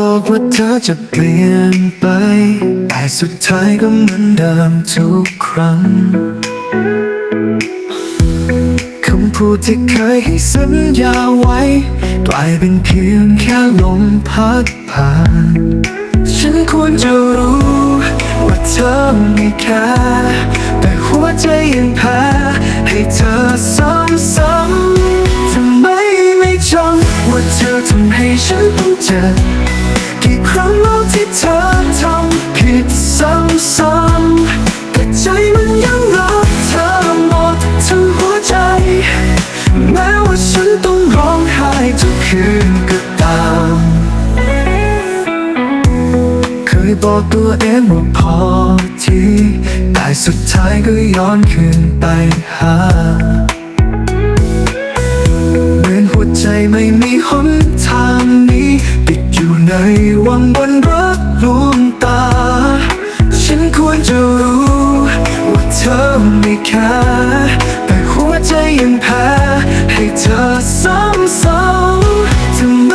บอกว่าเธอจะเปลี่ยนไป แต่สุดท้ายก็เหมือนเดิมทุกครั้ง คำพูดที่เคยให้สัญญาไว้ กลายเป็นเพียงแค่ลมพัดผ่าน ฉันควรจะรู้ ว่าเธอไม่แค่แต่หัวใจยังแพ้ให้เธอซ้ำๆทำไมไม่จำว่าเธอทำให้ฉัน ต้อกี่ครั้งแล้วที่เธอทำผิดซ้ำๆแต่ใจมันยังรักเธอหมดทั้งหัวใจ แม้ว่าฉันต้องร้องไห้ทุกคืนก็ตาม เคยบอกตัวเองว่าพอทีแต่สุดท้ายก็ย้อนคืนไปหา ในวังบนรักลวงตา ฉันควรจะรู้ว่าเธอไม่แค่แต่หัวใจยังแพ้ ให้เธอซ้ำๆทำไม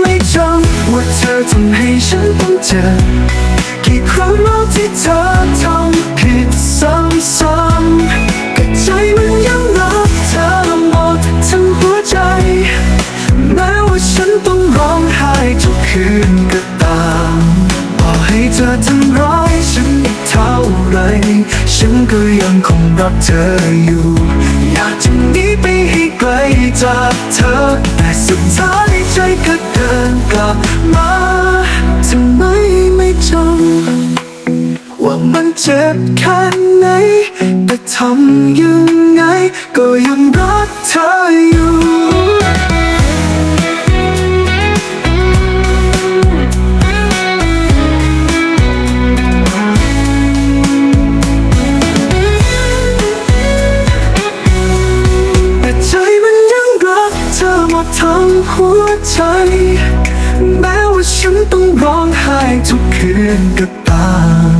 ไม่จำว่าเธอทำให้ฉันต้องเจ็บ คืนก็ตามต่อให้เธอทำร้ายฉันอีกเท่าไร ฉันก็ยังคงรักเธออยู่ อยากจะหนีไปให้ไกลจากเธอ แต่สุดท้ายใจก็เดินกลับมาทำไมไม่จำว่ามันเจ็บแค่ไหนแต่ทำยังไง ก็ยังรักเธออยู่ หัวใจ แม้ว่าฉันต้องร้องไห้ทุกคืนก็ตาม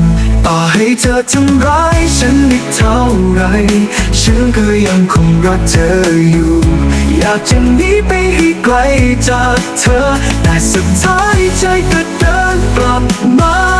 ต่อให้เธอทำร้ายฉันอีกเท่าไร ฉันก็ยังคงรักเธออยู่ อยากจะหนีไปให้ไกลจากเธอ แต่สุดท้ายใจก็เดินกลับมา